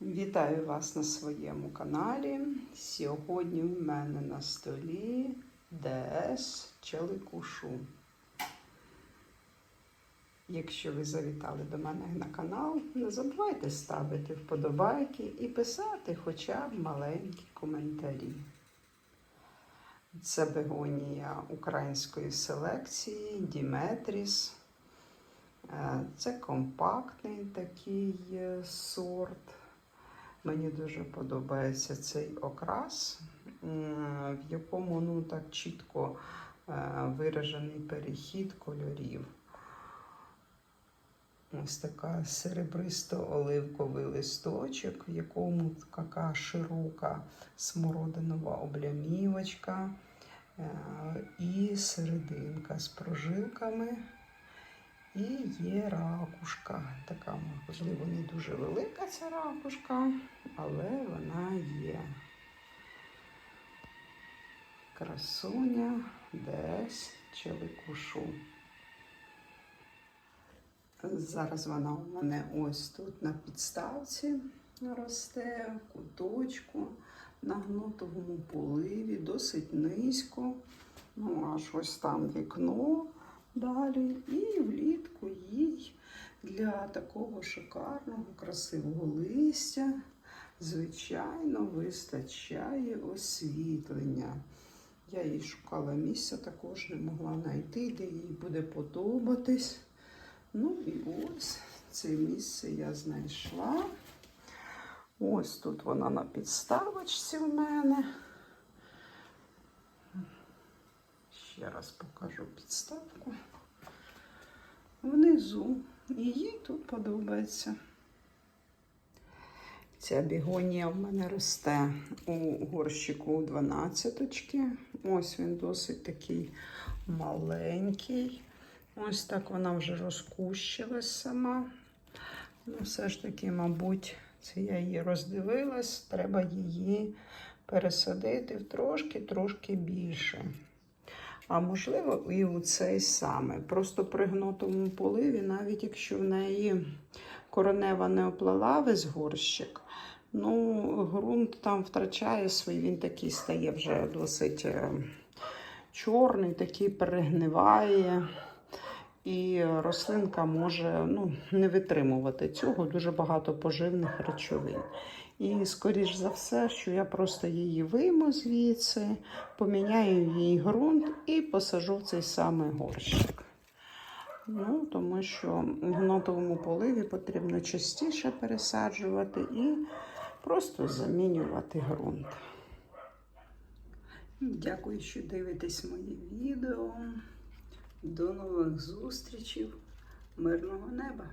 Вітаю вас на своєму каналі. Сьогодні в мене на столі ДС Челикушу. Якщо ви завітали до мене на канал, не забувайте ставити вподобайки і писати хоча б маленькі коментарі. Це бегонія української селекції Діметріс. Е, Це компактний такий е, сорт. Мені дуже подобається цей окрас, в якому ну, так чітко е, виражений перехід кольорів. Ось така серебристо-оливковий листочок, в якому така широка смородинова облямівочка е, і серединка з прожилками. І є ракушка. Така, можливо, не дуже велика ця ракушка, але вона є. Красуня десь челикушу. Зараз вона у мене ось тут на підставці росте, куточку, на гнутовому поливі, досить низько. Ну, аж ось там вікно далі. І влітку їй для такого шикарного, красивого листя, звичайно, вистачає освітлення. Я їй шукала місця, також не могла знайти, де їй буде подобатись. Ну і ось це місце я знайшла. Ось тут вона на підставочці в мене. Ще раз покажу підставку. Внизу. І їй тут подобається. Ця бігонія в мене росте у горщику 12. Ось він досить такий маленький. Ось так вона вже розкущилась сама. Ну, все ж таки, мабуть, це я її роздивилась. Треба її пересадити в трошки-трошки більше. А можливо, і у цей саме. Просто при гнотовому поливі, навіть якщо в неї коронева не оплала весь горщик, ну, ґрунт там втрачає свій, він такий стає вже досить е, чорний, такий перегниває. І рослинка може ну, не витримувати цього дуже багато поживних речовин. І, скоріш за все, що я просто її вийму звідси, поміняю їй ґрунт і посажу в цей самий горщик. Ну, Тому що в гнотовому поливі потрібно частіше пересаджувати і просто замінювати ґрунт. Дякую, що дивитесь мої відео. До нових зустрічей. Мирного неба!